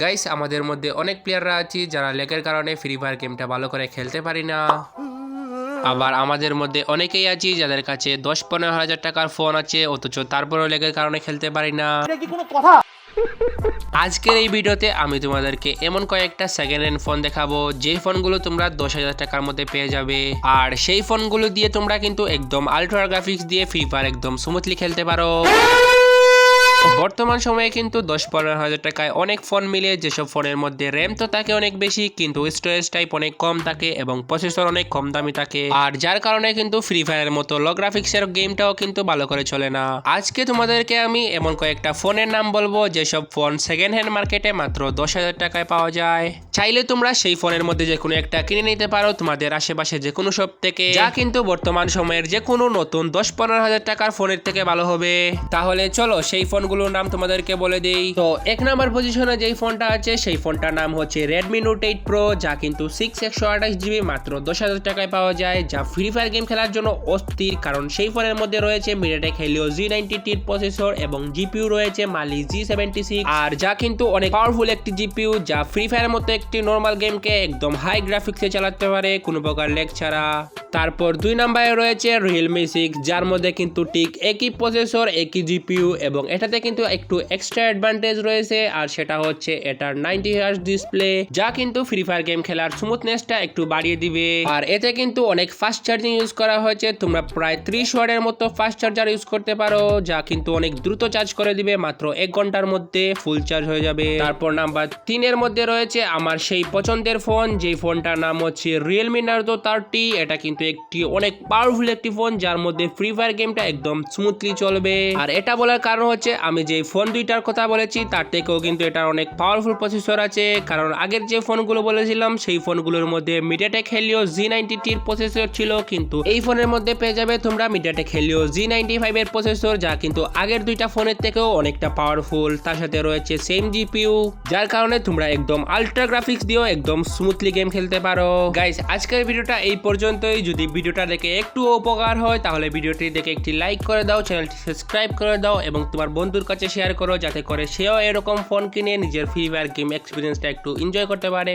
Guys আমাদের মধ্যে অনেক প্লেয়াররা আছি যারা লেগের কারণে ফ্রি ফায়ার গেমটা ভালো করে খেলতে পারি না। আবার আমাদের মধ্যে অনেকেই আছি যাদের কাছে দশ পনেরো হাজার টাকার ফোন আছে অথচ তারপরেও লেগের কারণে খেলতে পারি না। আজকের এই ভিডিওতে আমি তোমাদেরকে এমন কয়েকটা সেকেন্ড হ্যান্ড ফোন দেখাবো যে ফোনগুলো তোমরা দশ হাজার টাকার মধ্যে পেয়ে যাবে। আর সেই ফোনগুলো দিয়ে তোমরা কিন্তু একদম আলট্রা গ্রাফিক্স দিয়ে ফ্রি ফায়ার একদম স্মুথলি খেলতে পারো। বর্তমান সময়ে কিন্তু দশ পনেরো হাজার টাকায় অনেক ফোন মিলে, যেসব ফোনের মধ্যে র্যাম তো থাকে অনেক বেশি, কিন্তু স্টোরেজ টাইপ অনেক কম থাকে এবং প্রসেসর অনেক কম দামি থাকে। আর যার কারণে কিন্তু ফ্রি ফায়ারের মতো লো গ্রাফিক্সের গেমটাও কিন্তু ভালো করে চলে না। আজকে তোমাদেরকে আমি এমন কয়েকটা ফোনের নাম বলব, যেসব ফোন সেকেন্ড হ্যান্ড মার্কেটে মাত্র দশ হাজার টাকায় পাওয়া যায়। চাইলে তোমরা সেই ফোনের মধ্যে যে কোনো একটা কিনে নিতে পারো, তোমাদের আশেপাশে যে কোনো শপ থেকে। যা কিন্তু বর্তমান সময়ের যে কোনো নতুন দশ পনেরো হাজার টাকার ফোনের থেকে ভালো হবে। তাহলে চলো সেই ফোনগুলোর নাম তোমাদেরকে বলে দেই। তো এক নাম্বার পজিশনে যেই ফোনটা আছে, সেই ফোনটার নাম হচ্ছে রেডমি নোট এইট প্রো যা কিন্তু সিক্স একশো আঠাশ জিবি মাত্র দশ হাজার টাকায় পাওয়া যায়, যা ফ্রি ফায়ার গেম খেলার জন্য অস্থির, কারণ সেই ফোনের মধ্যে রয়েছে মিডিয়াটেক হেলিও জি নাইনটি টির প্রসেসর এবং জিপিউ রয়েছে মালি জি সেভেন্টি সিক্স আর যা কিন্তু অনেক পাওয়ারফুল একটি জিপিউ যা ফ্রি ফায়ারের মতো একটি নর্মাল গেমকে একদম হাই গ্রাফিক্সে চালাতে পারে, কোনো প্রকার লেগ ছাড়া। তারপর দুই নম্বরে রয়েছে রিয়েলমি সিক্স যার মধ্যে কিন্তু ঠিক একই প্রসেসর একই জিপিইউ এবং এটাতে কিন্তু একটু এক্সট্রা অ্যাডভান্টেজ রয়েছে, আর সেটা হচ্ছে এটার নাইনটি হার্স ডিসপ্লে যা কিন্তু ফ্রি ফায়ার গেম খেলার স্মুথনেসটা একটু বাড়িয়ে দিবে। আর এতে কিন্তু অনেক ফাস্ট চার্জিং ইউজ করা হয়েছে, তোমরা প্রায় ত্রিশ ওয়ার্ডের মতো ফাস্ট চার্জার ইউজ করতে পারো, যা কিন্তু অনেক দ্রুত চার্জ করে দিবে, মাত্র এক ঘণ্টার মধ্যে ফুল চার্জ হয়ে যাবে। তারপর নাম্বার তিনের মধ্যে রয়েছে আমার সেই পছন্দের ফোন যেই ফোনটার নাম হচ্ছে রিয়েলমি নার্জো থার্টি এটা কিন্তু একটি অনেক পাওয়ারফুল একটি ফোন যার মধ্যে ফ্রি ফায়ার গেমটা একদম স্মুথলি চলবে। আর এটা বলার কারণ হচ্ছে আমি যে ফোন দুইটার কথা বলেছি, তার থেকেও কিন্তু এটার অনেক পাওয়ারফুল প্রসেসর আছে। কারণ আগের যে ফোনগুলো বলেছিলাম, সেই ফোনগুলোর মধ্যে মিডিয়াটেক হেলিও জি নাইনটি টির প্রসেসর ছিল। কিন্তু এই ফোনের মধ্যে পেয়ে যাবে তোমরা MediaTek Helio G ninety five এর প্রসেসর যা কিন্তু আগের দুইটা ফোনের থেকেও অনেকটা পাওয়ারফুল তার সাথে রয়েছে সেম জিপিউ যার কারণে তোমরা একদম আলট্রা গ্রাফিক্স দিয়েও একদম স্মুথলি গেম খেলতে পারো। গাইস আজকের ভিডিওটা এই পর্যন্তই। যদি ভিডিওটা দেখে একটু উপকার হয়, তাহলে ভিডিওটি দেখে একটি লাইক করে দাও চ্যানেলটি সাবস্ক্রাইব করে দাও, এবং তোমার বন্ধুর কাছে শেয়ার করো, যাতে করে সেও এরকম ফোন কিনে নিজের ফ্রি ফায়ার গেম এক্সপিরিয়েন্সটা একটু এনজয় করতে পারে।